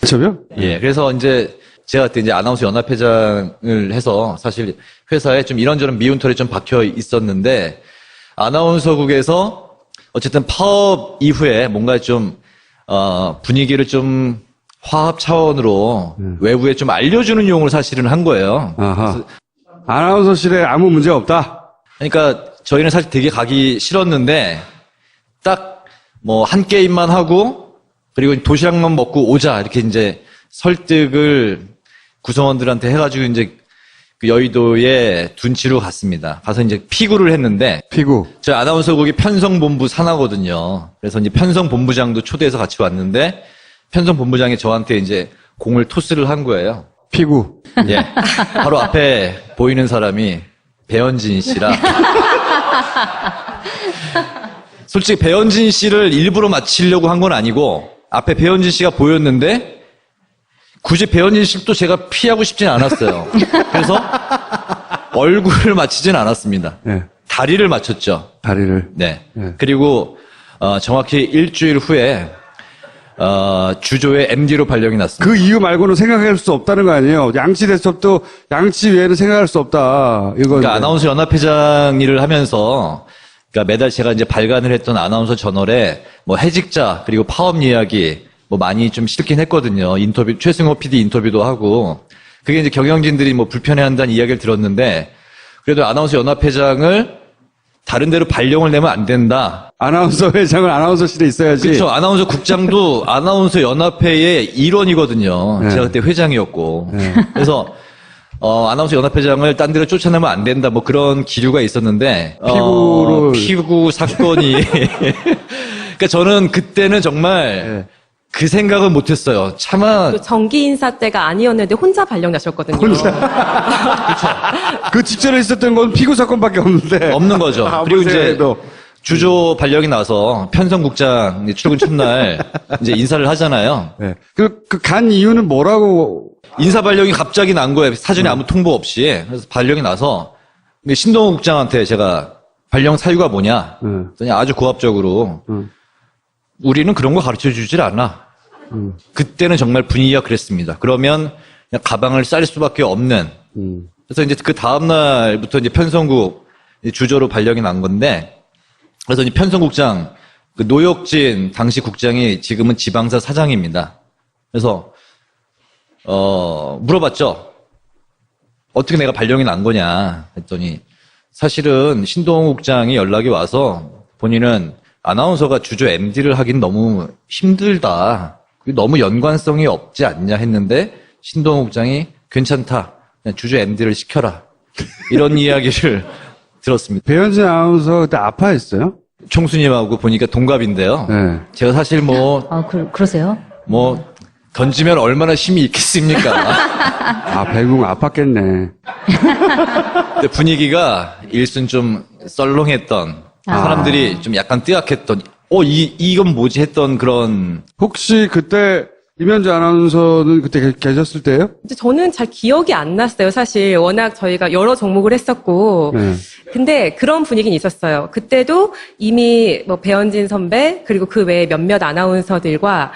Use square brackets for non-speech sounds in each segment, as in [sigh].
그렇죠? 예, 그래서 이제 제가 그때 이제 아나운서 연합회장을 해서 사실 회사에 좀 이런저런 미운 털이 좀 박혀 있었는데 아나운서국에서 어쨌든 파업 이후에 뭔가 좀 어, 분위기를 좀 화합 차원으로 외부에 좀 알려주는 용으로 사실은 한 거예요. 아하. 아나운서실에 아무 문제 없다. 그러니까 저희는 사실 되게 가기 싫었는데 딱 뭐 한 게임만 하고 그리고 도시락만 먹고 오자 이렇게 이제 설득을 구성원들한테 해가지고 이제 그 여의도에 둔치로 갔습니다. 가서 이제 피구를 했는데 피구. 저 아나운서국이 편성본부 산하거든요. 그래서 이제 편성본부장도 초대해서 같이 왔는데 편성본부장이 저한테 이제 공을 토스를 한 거예요. 피구. 예. 바로 앞에 보이는 사람이 배현진 씨라. 솔직히 배현진 씨를 일부러 맞히려고 한 건 아니고 앞에 배현진 씨가 보였는데 굳이 배현진 씨도 제가 피하고 싶진 않았어요. 그래서 얼굴을 맞히진 않았습니다. 예. 다리를 맞췄죠. 다리를. 네. 네. 그리고 어, 정확히 일주일 후에 어, 주조의 MD로 발령이 났습니다. 그 이유 말고는 생각할 수 없다는 거 아니에요. 양치 대첩도 양치 외에는 생각할 수 없다. 이거. 그러니까 아나운서 연합회장 일을 하면서 그러니까 매달 제가 이제 발간을 했던 아나운서 저널에 뭐 해직자 그리고 파업 이야기 뭐 많이 좀 실긴 했거든요. 인터뷰 최승호 PD 인터뷰도 하고 그게 이제 경영진들이 뭐 불편해한다는 이야기를 들었는데 그래도 아나운서 연합회장을 다른 데로 발령을 내면 안 된다. 아나운서 회장은 아나운서실에 있어야지. 그렇죠. 아나운서 국장도 아나운서 연합회의 일원이거든요. 네. 제가 그때 회장이었고. 네. 그래서 어, 아나운서 연합회장을 딴 데로 쫓아내면 안 된다. 뭐 그런 기류가 있었는데 피구를- 어, 피구 사건이 [laughs] 그러니까 저는 그때는 정말 네. 그 생각은 못했어요. 차마 그 정기 인사 때가 아니었는데 혼자 발령 나셨거든요. [laughs] 그 직전에 있었던 건 피구 사건밖에 없는데. 없는 거죠. 그리고 이제. 주조 발령이 나서 편성국장 출근 첫날 [laughs] 이제 인사를 하잖아요. 네. 그, 그간 이유는 뭐라고. 인사 발령이 갑자기 난 거예요. 사전에 아무 통보 없이. 그래서 발령이 나서 근데 신동호 국장한테 제가 발령 사유가 뭐냐? 음. 그랬더니 아주 고압적으로 음. 우리는 그런 거 가르쳐 주질 않아. 음. 그때는 정말 분위기가 그랬습니다. 그러면 그냥 가방을 쌀 수밖에 없는. 음. 그래서 이제 그 다음 날부터 이제 편성국 주조로 발령이 난 건데 그래서 이제 편성국장 그 노혁진 당시 국장이 지금은 지방사 사장입니다. 그래서 어 물어봤죠. 어떻게 내가 발령이 난 거냐 했더니 사실은 신동욱 국장이 연락이 와서 본인은 아나운서가 주조 MD를 하긴 너무 힘들다. 너무 연관성이 없지 않냐 했는데 신동욱 국장이 괜찮다. 주조 MD를 시켜라. 이런 [laughs] 이야기를 들었습니다. 배현진 아나운서 그때 아파했어요? 총수님하고 보니까 동갑인데요. 네. 제가 사실 뭐, 아, 그, 그러세요? 뭐, 던지면 얼마나 힘이 있겠습니까? [laughs] 아, 배궁 아팠겠네. 근데 분위기가 일순 좀 썰렁했던, 아. 사람들이 좀 약간 뜨악했던, 어, 이, 이건 뭐지 했던 그런, 혹시 그때 임현주 아나운서는 그때 계- 계셨을 때예요? 이제 저는 잘 기억이 안 났어요. 사실 워낙 저희가 여러 종목을 했었고. 네. 근데 그런 분위기는 있었어요. 그때도 이미 뭐 배현진 선배 그리고 그 외에 몇몇 아나운서들과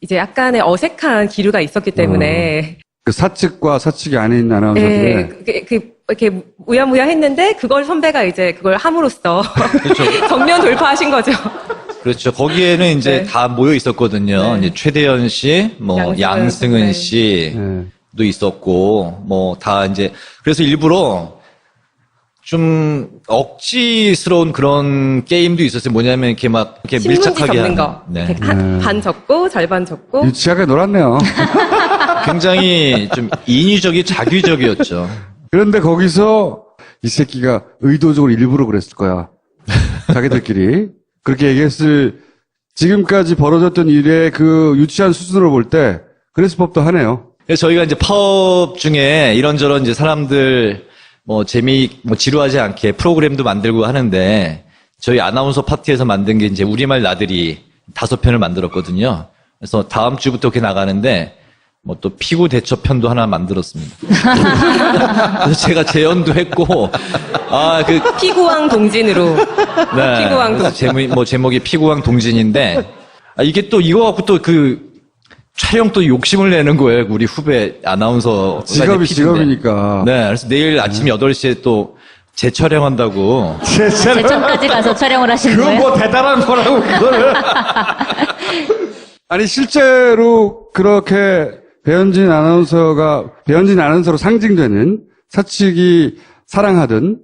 이제 약간의 어색한 기류가 있었기 때문에 그 사측과 사측이 아닌 아나운서들의 예, 그, 그, 이렇게 우야무야 했는데 그걸 선배가 이제 그걸 함으로써 [laughs] 정면 돌파하신 거죠. 그렇죠. 거기에는 이제 네. 다 모여 있었거든요. 네. 이제 최대현 씨, 뭐, 양승은 양승은 선배. 씨도 네. 있었고, 뭐, 다 이제, 그래서 일부러 좀 억지스러운 그런 게임도 있었어요. 뭐냐면 이렇게 막, 이렇게 신문지 밀착하게 접는 하는. 거. 네. 이렇게 한- 반 접고 절반 접고 유치하게 놀았네요. [laughs] 굉장히 좀 인위적이 자규적이었죠. 그런데 거기서 이 새끼가 의도적으로 일부러 그랬을 거야. 자기들끼리. 그렇게 얘기했을 지금까지 벌어졌던 일의 그 유치한 수준으로 볼 때 그랬을 법도 하네요. 저희가 이제 파업 중에 이런저런 이제 사람들 뭐 재미 뭐 지루하지 않게 프로그램도 만들고 하는데 저희 아나운서 파티에서 만든 게 이제 우리말 나들이 다섯 편을 만들었거든요. 그래서 다음 주부터 이렇게 나가는데 뭐 또 피구 대처 편도 하나 만들었습니다. [laughs] 그래서 제가 재연도 했고 아그 피구왕 동진으로 네. 피구왕 그래서 제목이, 뭐 제목이 피구왕 동진인데, 아, 이게 또 이거 갖고 또 그, 촬영 또 욕심을 내는 거예요. 우리 후배 아나운서. 직업이 직업이니까. 네. 그래서 내일 아침 8시에 또 재촬영한다고. 제천까지 가서 촬영을 하시는 그건 거예요? 뭐 대단한 거라고, 그거를. [laughs] 아니, 실제로 그렇게 배현진 아나운서가, 배현진 아나운서로 상징되는 사측이 사랑하던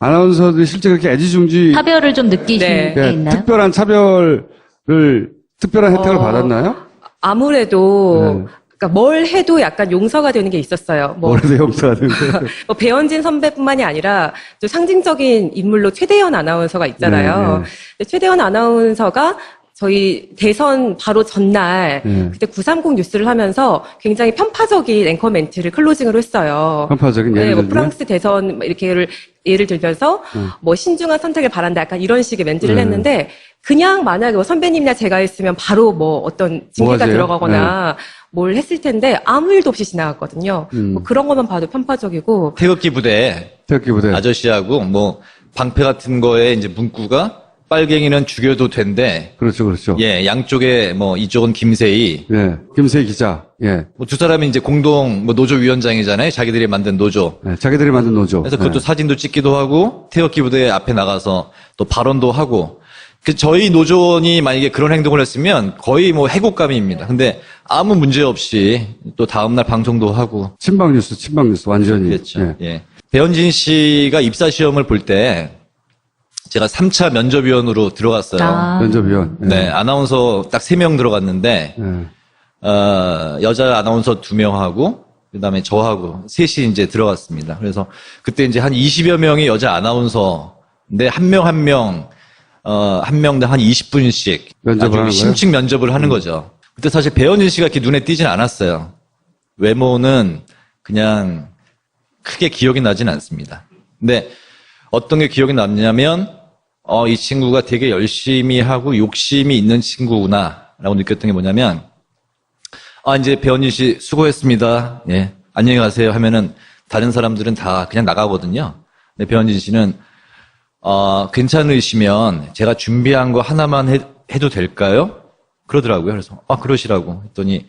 아나운서들이 실제 그렇게 애지중지 차별을 좀 느끼신 네. 게 예, 있나요? 특별한 차별을, 특별한 혜택을 어, 받았나요? 아무래도 네. 그러니까 뭘 해도 약간 용서가 되는 게 있었어요. 뭐, 뭐래도 용서가 되는데. [laughs] 뭐 배현진 선배뿐만이 아니라 또 상징적인 인물로 최대현 아나운서가 있잖아요. 네, 네. 최대현 아나운서가 저희 대선 바로 전날 네. 그때 930 뉴스를 하면서 굉장히 편파적인 앵커 멘트를 클로징으로 했어요. 편파적인 예를 네, 뭐 들면? 프랑스 대선 뭐 이렇게를 예를 들면서 뭐 신중한 선택을 바란다 약간 이런 식의 멘트를 네. 했는데 그냥 만약에 뭐 선배님이나 제가 했으면 바로 뭐 어떤 징계가 뭐가지요? 들어가거나 뭘 했을 텐데 아무 일도 없이 지나갔거든요. 음. 뭐 그런 것만 봐도 편파적이고 태극기 부대 태극기 부대. 아저씨하고 뭐 방패 같은 거에 이제 문구가 빨갱이는 죽여도 된대. 그렇죠, 그렇죠. 예, 양쪽에 뭐 이쪽은 김세희. 예. 김세희 기자. 예. 뭐 두 사람이 이제 공동 뭐 노조 위원장이잖아요. 자기들이 만든 노조. 예, 자기들이 만든 노조. 그래서 그것도 예. 사진도 찍기도 하고 태극기 부대 앞에 나가서 또 발언도 하고 그 저희 노조원이 만약에 그런 행동을 했으면 거의 뭐 해고감입니다. 근데 아무 문제 없이 또 다음 날 방송도 하고 친박 뉴스, 친박 뉴스 완전히. 그랬죠. 예. 예. 배현진 씨가 입사 시험을 볼때 제가 3차 면접위원으로 들어갔어요. 아. 면접위원. 예. 네, 아나운서 딱 3명 들어갔는데 예. 어, 여자 아나운서 두 명하고 그 다음에 저하고 셋이 이제 들어갔습니다. 그래서 그때 이제 한 20여 명의 여자 아나운서인데 한 명 한 명 어, 한 명당 한 20분씩 면접을 하는 거예요? 심층 면접을 하는 거죠. 그때 사실 배현진 씨가 이렇게 눈에 띄진 않았어요. 외모는 그냥 크게 기억이 나진 않습니다. 근데 어떤 게 기억이 남냐면 어, 이 친구가 되게 열심히 하고 욕심이 있는 친구구나 라고 느꼈던 게 뭐냐면 아, 이제 배현진 씨 수고했습니다. 예. 안녕히 가세요 하면은 다른 사람들은 다 그냥 나가거든요. 근데 배현진 씨는 어, 괜찮으시면 제가 준비한 거 하나만 해, 해도 될까요? 그러더라고요. 그래서 아, 그러시라고 했더니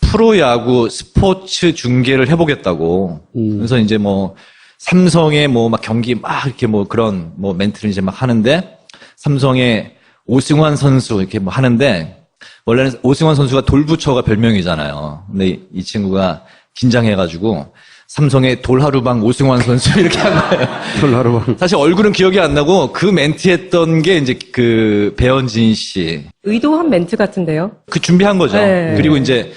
프로야구 스포츠 중계를 해보겠다고. 음. 그래서 이제 뭐 삼성의 뭐 막 경기 막 이렇게 뭐 그런 뭐 멘트를 이제 막 하는데 삼성의 오승환 선수 이렇게 뭐 하는데 원래는 오승환 선수가 돌부처가 별명이잖아요. 근데 이, 이 친구가 긴장해가지고 삼성의 돌하루방 오승환 선수 [laughs] 이렇게 한 거예요. 털하루방. 사실 얼굴은 기억이 안 나고 그 멘트 했던 게 이제 그 배현진 씨. 의도한 멘트 같은데요. 그 준비한 거죠. 네. 그리고 이제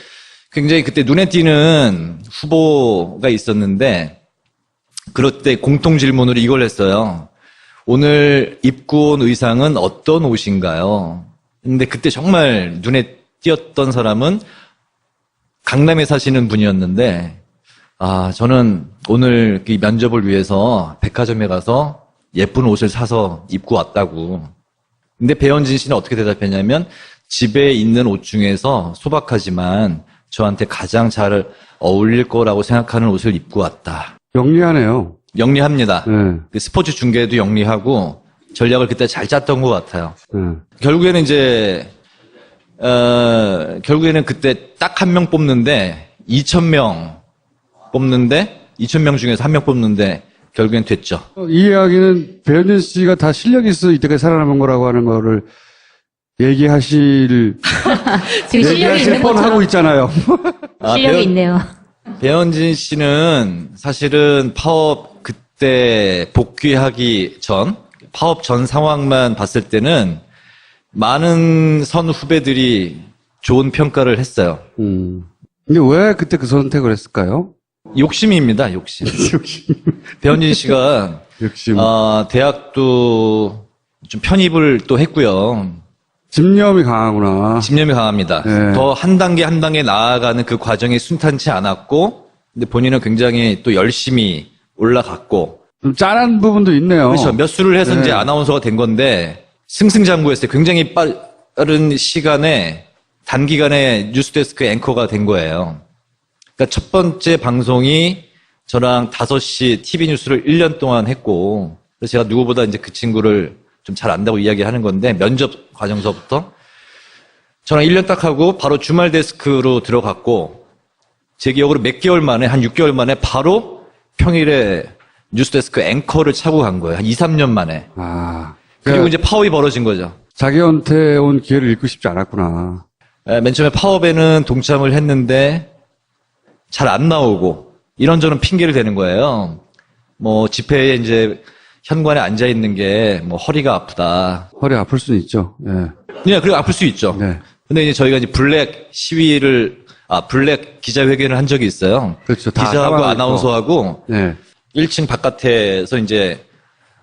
굉장히 그때 눈에 띄는 후보가 있었는데 그럴 때 공통 질문으로 이걸 했어요. 오늘 입고 온 의상은 어떤 옷인가요? 근데 그때 정말 눈에 띄었던 사람은 강남에 사시는 분이었는데 아, 저는 오늘 이 면접을 위해서 백화점에 가서 예쁜 옷을 사서 입고 왔다고. 근데 배현진 씨는 어떻게 대답했냐면 집에 있는 옷 중에서 소박하지만 저한테 가장 잘 어울릴 거라고 생각하는 옷을 입고 왔다. 영리하네요. 영리합니다. 예. 그 스포츠 중계도 영리하고 전략을 그때 잘 짰던 것 같아요. 예. 결국에는 이제 어, 결국에는 그때 딱 한 명 뽑는데 2천 명 뽑는데 2천 명 중에서 한 명 뽑는데 결국엔 됐죠. 어, 이 이야기는 배현진 씨가 다 실력이 있어 이때까지 살아남은 거라고 하는 거를 얘기하실, [laughs] 지금 실력이 얘기하실 있는 뻔 하고 것처럼 있잖아요. 아, 실력이 배현- 있네요. 배현진 씨는 사실은 파업 그때 복귀하기 전, 파업 전 상황만 봤을 때는 많은 선 후배들이 좋은 평가를 했어요. 음. 근데 왜 그때 그 선택을 했을까요? 욕심입니다, 욕심. [laughs] 욕심. 배현진 씨가 [laughs] 욕심. 어, 대학도 좀 편입을 또 했고요. 집념이 강하구나. 집념이 강합니다. 네. 더 한 단계 한 단계 나아가는 그 과정이 순탄치 않았고, 근데 본인은 굉장히 또 열심히 올라갔고, 좀 짠한 부분도 있네요. 그렇죠. 몇 수를 해서 네. 이제 아나운서가 된 건데, 승승장구했어요. 굉장히 빠른 시간에, 단기간에 뉴스데스크 앵커가 된 거예요. 그러니까 첫 번째 방송이 저랑 5시 TV 뉴스를 1년 동안 했고, 그래서 제가 누구보다 이제 그 친구를 좀 잘 안다고 이야기하는 건데, 면접 과정서부터. 저랑 1년 딱 하고 바로 주말 데스크로 들어갔고 제 기억으로 몇 개월 만에 한 6개월 만에 바로 평일에 뉴스데스크 앵커를 차고 간 거예요. 한 2, 3년 만에. 아. 그리고 그러니까 이제 파업이 벌어진 거죠. 자기한테 온 기회를 잃고 싶지 않았구나. 에, 맨 처음에 파업에는 동참을 했는데 잘 안 나오고 이런저런 핑계를 대는 거예요. 뭐 집회에 이제 현관에 앉아 있는 게 뭐 허리가 아프다. 허리 아플 수는 있죠. 예. 그냥 그리고 아플 수 있죠. 네. 근데 이제 저희가 이제 블랙 시위를 아 블랙 기자회견을 한 적이 있어요. 그렇죠. 다 기자하고. 아나운서하고 네. 1층 바깥에서 이제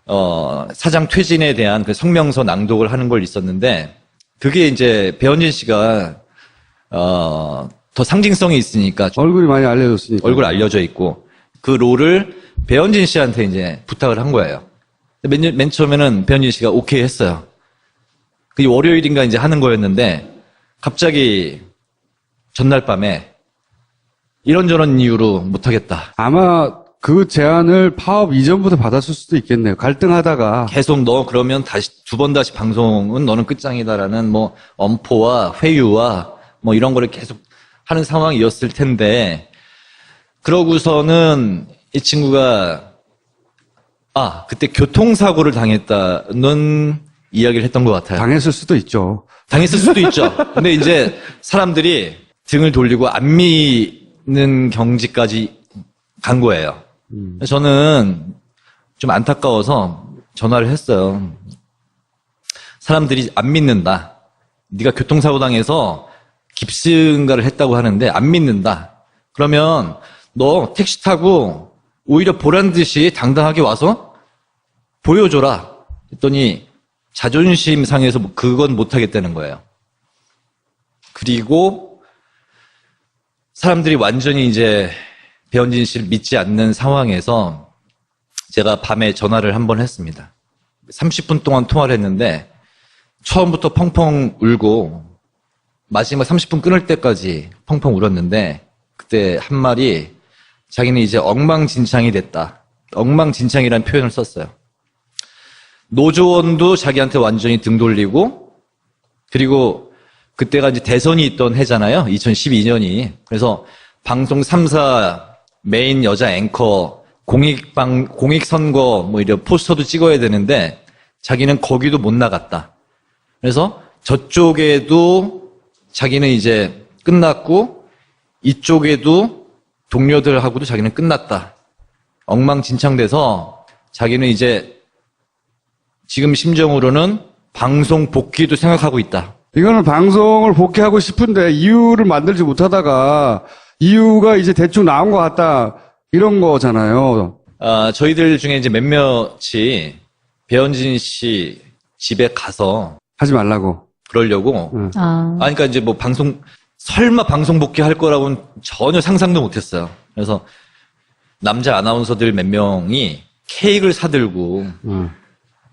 어 사장 퇴진에 대한 그 성명서 낭독을 하는 걸 있었는데 그게 이제 배현진 씨가 어 더 상징성이 있으니까 얼굴이 많이 알려졌으니까. 얼굴 알려져 있고 그 롤을 배현진 씨한테 이제 부탁을 한 거예요. 맨, 맨 처음에는 배현진 씨가 오케이 했어요. 그 월요일인가 이제 하는 거였는데 갑자기 전날 밤에 이런저런 이유로 못하겠다. 아마 그 제안을 파업 이전부터 받았을 수도 있겠네요. 갈등하다가. 계속 너 그러면 다시 두 번 다시 방송은 너는 끝장이다라는 뭐 엄포와 회유와 뭐 이런 거를 계속 하는 상황이었을 텐데 그러고서는 이 친구가 아 그때 교통사고를 당했다는 이야기를 했던 것 같아요. 당했을 수도 있죠. 당했을 수도 있죠. 근데 이제 사람들이 등을 돌리고 안 미는 경지까지 간 거예요. 저는 좀 안타까워서 전화를 했어요. 사람들이 안 믿는다. 네가 교통사고 당해서 깁스인가를 했다고 하는데 안 믿는다. 그러면 너 택시 타고 오히려 보란 듯이 당당하게 와서 보여줘라. 했더니 자존심 상해서 뭐 그건 못하겠다는 거예요. 그리고 사람들이 완전히 이제 배현진 씨를 믿지 않는 상황에서 제가 밤에 전화를 한 번 했습니다. 30분 동안 통화를 했는데 처음부터 펑펑 울고 마지막 30분 끊을 때까지 펑펑 울었는데 그때 한 말이 자기는 이제 엉망진창이 됐다. 엉망진창이라는 표현을 썼어요. 노조원도 자기한테 완전히 등 돌리고 그리고 그때가 이제 대선이 있던 해잖아요. 2012년이. 그래서 방송 3사 메인 여자 앵커 공익방 공익선거 뭐 이런 포스터도 찍어야 되는데 자기는 거기도 못 나갔다. 그래서 저쪽에도 자기는 이제 끝났고 이쪽에도 동료들하고도 자기는 끝났다. 엉망진창돼서 자기는 이제 지금 심정으로는 방송 복귀도 생각하고 있다. 이거는 방송을 복귀하고 싶은데 이유를 만들지 못하다가 이유가 이제 대충 나온 것 같다. 이런 거잖아요. 아, 저희들 중에 이제 몇몇이 배현진 씨 집에 가서 하지 말라고. 그러려고. 응. 아, 아, 그러니까 이제 뭐 방송, 설마 방송 복귀할 거라고는 전혀 상상도 못 했어요. 그래서 남자 아나운서들 몇 명이 케이크를 사들고 응.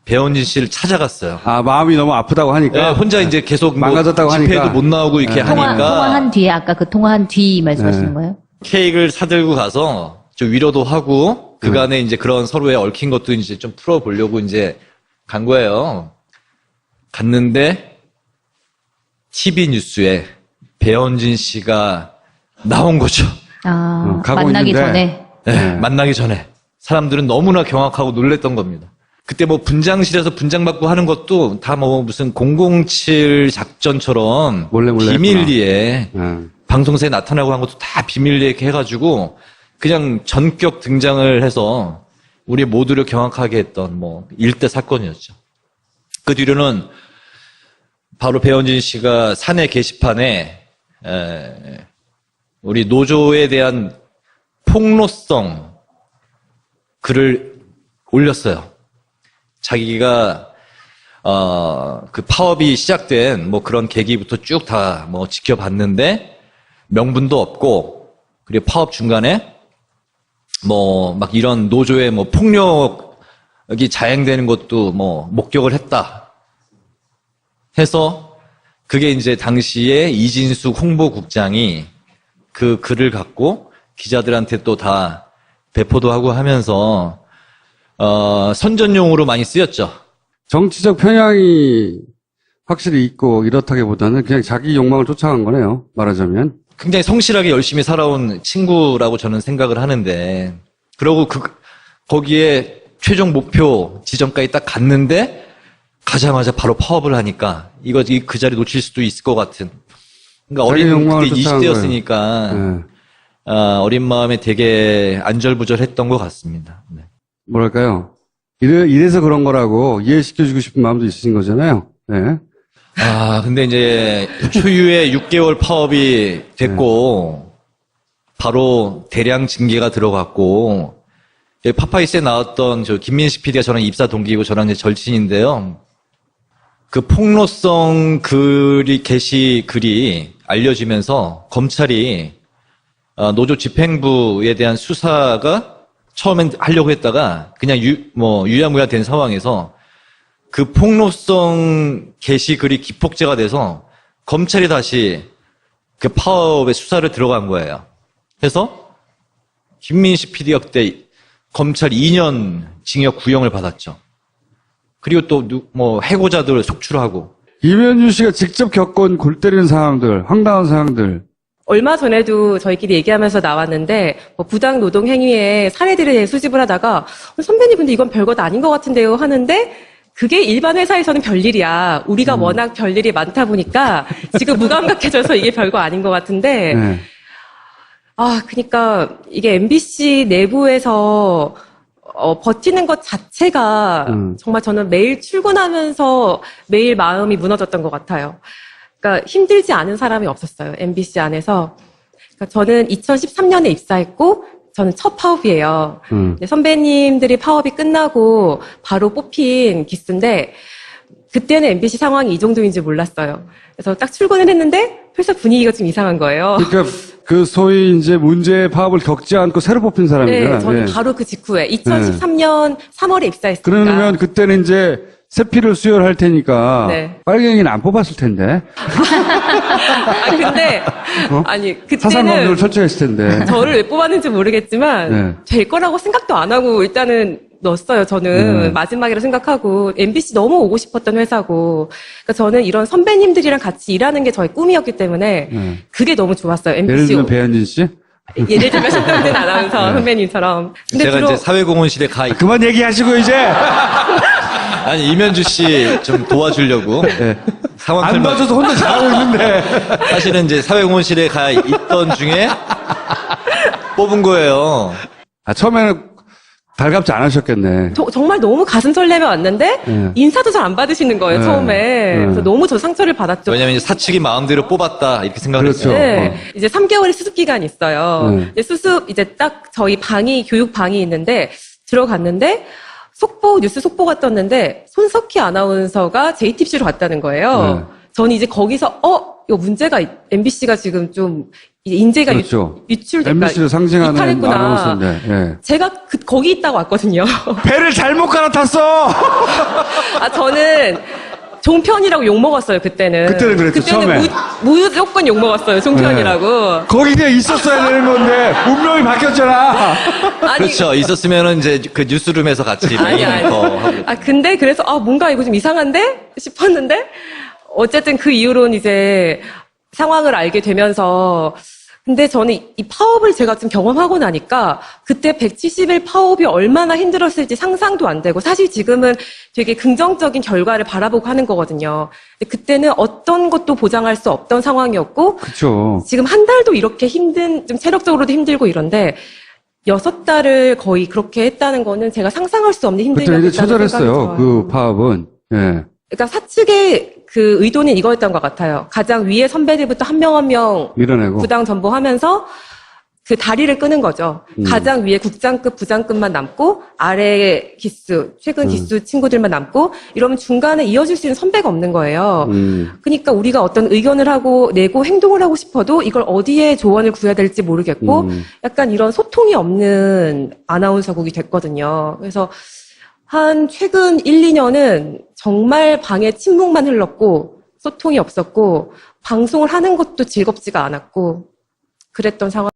배현진 씨를 찾아갔어요. 아, 마음이 너무 아프다고 하니까. 네, 혼자 이제 계속 뭐 망가졌다고 집회도 하니까. 못 나오고 이렇게 네. 통화, 하니까 통화한 뒤에, 아까 그 통화한 뒤 말씀하시는 네. 거예요? 케이크를 사들고 가서 좀 위로도 하고 그간에 이제 그런 서로의 얽힌 것도 이제 좀 풀어보려고 이제 간 거예요. 갔는데 TV 뉴스에 배현진 씨가 나온 거죠. 아, 어, 가고 만나기 있는데. 전에. 네, 네. 만나기 전에 사람들은 너무나 경악하고 놀랬던 겁니다. 그때 뭐 분장실에서 분장 받고 하는 것도 다 뭐 무슨 007 작전처럼 몰래 몰래 비밀리에 응. 방송사에 나타나고 한 것도 다 비밀리에 이렇게 해가지고 그냥 전격 등장을 해서 우리 모두를 경악하게 했던 뭐 일대 사건이었죠. 그 뒤로는 바로 배현진 씨가 사내 게시판에 에, 우리 노조에 대한 폭로성 글을 올렸어요. 자기가 어, 그 파업이 시작된 뭐 그런 계기부터 쭉 다 뭐 지켜봤는데 명분도 없고 그리고 파업 중간에 뭐 막 이런 노조의 뭐 폭력이 자행되는 것도 뭐 목격을 했다 해서 그게 이제 당시에 이진숙 홍보국장이 그 글을 갖고 기자들한테 또 다 배포도 하고 하면서 어, 선전용으로 많이 쓰였죠. 정치적 편향이 확실히 있고 이렇다기보다는 그냥 자기 욕망을 쫓아간 거네요. 말하자면. 굉장히 성실하게 열심히 살아온 친구라고 저는 생각을 하는데, 그러고 그, 거기에 최종 목표 지점까지 딱 갔는데, 가자마자 바로 파업을 하니까, 이거, 이- 그 자리 놓칠 수도 있을 것 같은. 그러니까 자기 어린, 욕망을 그때 쫓아간 20대였으니까, 예. 아, 어린 마음에 되게 안절부절했던 것 같습니다. 네. 뭐랄까요. 이래, 이래서 그런 거라고 이해시켜주고 싶은 마음도 있으신 거잖아요. 예. 아, 근데 이제 초유의 6개월 파업이 됐고, 바로 대량 징계가 들어갔고, 예, 파파이스에 나왔던 저 김민식 PD가 저랑 입사 동기이고 저랑 이제 절친인데요. 그 폭로성 글이, 게시 글이 알려지면서 검찰이 어, 노조 집행부에 대한 수사가 처음엔 하려고 했다가 그냥 유, 뭐 유야무야 된 상황에서 그 폭로성 게시 글이 기폭제가 돼서 검찰이 다시 그 파업에 수사를 들어간 거예요. 그래서 김민식 PD가 그때 검찰 2년 징역 구형을 받았죠. 그리고 또 뭐 해고자들 속출하고 이면유 씨가 직접 겪은 골 때리는 상황들, 황당한 상황들. 얼마 전에도 저희끼리 얘기하면서 나왔는데 뭐 부당 노동 행위의 사례들에 대해 수집을 하다가 어, 선배님 근데 이건 별것 아닌 것 같은데요 하는데 그게 일반 회사에서는 별일이야. 우리가 워낙 별일이 많다 보니까 지금 [laughs] 무감각해져서 이게 별거 아닌 것 같은데 예. 아 그러니까 이게 MBC 내부에서 어, 버티는 것 자체가 음. 정말 저는 매일 출근하면서 매일 마음이 무너졌던 것 같아요. 그러니까 힘들지 않은 사람이 없었어요. MBC 안에서. 그러니까 저는 2013년에 입사했고 저는 첫 파업이에요. 음. 선배님들이 파업이 끝나고 바로 뽑힌 기수인데 그때는 MBC 상황이 이 정도인 줄 몰랐어요. 그래서 딱 출근을 했는데 회사 분위기가 좀 이상한 거예요. 그러니까 그 소위 이제 문제의 파업을 겪지 않고 새로 뽑힌 사람이잖아요. 네, 저는 예. 바로 그 직후에 2013년 3월에 입사했으니까. 그러면 그때는 이제 세피를 수혈할 테니까 네. 빨갱이는 안 뽑았을 텐데 아, [laughs] 근데 어? 아니 사상 검증을 그때는 철저히 했을 텐데. 저를 왜 뽑았는지 모르겠지만 네. 될 거라고 생각도 안 하고 일단은 넣었어요. 저는 네. 마지막이라 생각하고 MBC 너무 오고 싶었던 회사고 그러니까 저는 이런 선배님들이랑 같이 일하는 게 저의 꿈이었기 때문에 네. 그게 너무 좋았어요. 예를 MBC 들면 배현진 씨 예를 들면 [laughs] 신동진 아나운서 선배님처럼. 근데 제가 주로 이제 사회공헌실에 가 있- 그만 얘기하시고 이제 [laughs] 아니 이면주 씨 좀 도와주려고 상황 안 설명 봐줘서 혼자 잘하고 있는데 사실은 이제 사회공헌실에 가 있던 중에 뽑은 거예요. 아, 처음에는 달갑지 않으셨겠네. 저- 정말 너무 가슴 설레며 왔는데 네. 인사도 잘 안 받으시는 거예요 네. 처음에. 네. 그래서 너무 저 상처를 받았죠. 왜냐면 이제 사측이 마음대로 뽑았다 이렇게 생각을 그렇죠. 했어요. 네. 어. 이제 3개월의 수습 기간이 있어요. 네. 이제 수습 이제 딱 저희 방이 교육 방이 있는데 들어갔는데 속보 뉴스 속보가 떴는데 손석희 아나운서가 JTBC로 갔다는 거예요. 네. 저는 이제 거기서 어 이거 문제가 MBC가 지금 좀 인재가 그렇죠. 유, 출됐다 MBC를 상징하는. 아나운서인데. 예. 제가 그, 거기 있다고 왔거든요. [laughs] 배를 잘못 갈아탔어. 아 저는 종편이라고 욕 먹었어요 그때는. 그때는 그랬죠, 처음에. 무, 무조건 욕 먹었어요 종편이라고. 거기 그냥 있었어야 [laughs] 되는 건데 운명이 바뀌었잖아. 아니, 그렇죠. 있었으면은 이제 그 뉴스룸에서 같이 아니, 아니. 아, 근데 그래서, 아, 뭔가 이거 좀 이상한데? 싶었는데, 어쨌든 그 이후로는 이제 상황을 알게 되면서, 근데 저는 이- 이 파업을 제가 좀 경험하고 나니까, 그때 170일 파업이 얼마나 힘들었을지 상상도 안 되고, 사실 지금은 되게 긍정적인 결과를 바라보고 하는 거거든요. 그때는 어떤 것도 보장할 수 없던 상황이었고, 그렇죠. 지금 한 달도 이렇게 힘든, 좀 체력적으로도 힘들고 이런데, 여섯 달을 거의 그렇게 했다는 거는 제가 상상할 수 없는 그때 이제 생각이 처절했어요. 들어요. 그 파업은. 예. 그러니까 사측의 그 의도는 이거였던 것 같아요. 가장 위에 선배들부터 한 명 한 명 밀어내고. 부당 전보하면서 그 다리를 끄는 거죠. 음. 가장 위에 국장급, 부장급만 남고 아래 기수, 최근 음. 기수 친구들만 남고 이러면 중간에 이어질 수 있는 선배가 없는 거예요. 음. 그러니까 우리가 어떤 의견을 하고 내고 행동을 하고 싶어도 이걸 어디에 조언을 구해야 될지 모르겠고 음. 약간 이런 소통이 없는 아나운서국이 됐거든요. 그래서 한 최근 1, 2년은 정말 방에 침묵만 흘렀고 소통이 없었고 방송을 하는 것도 즐겁지가 않았고 그랬던 상황.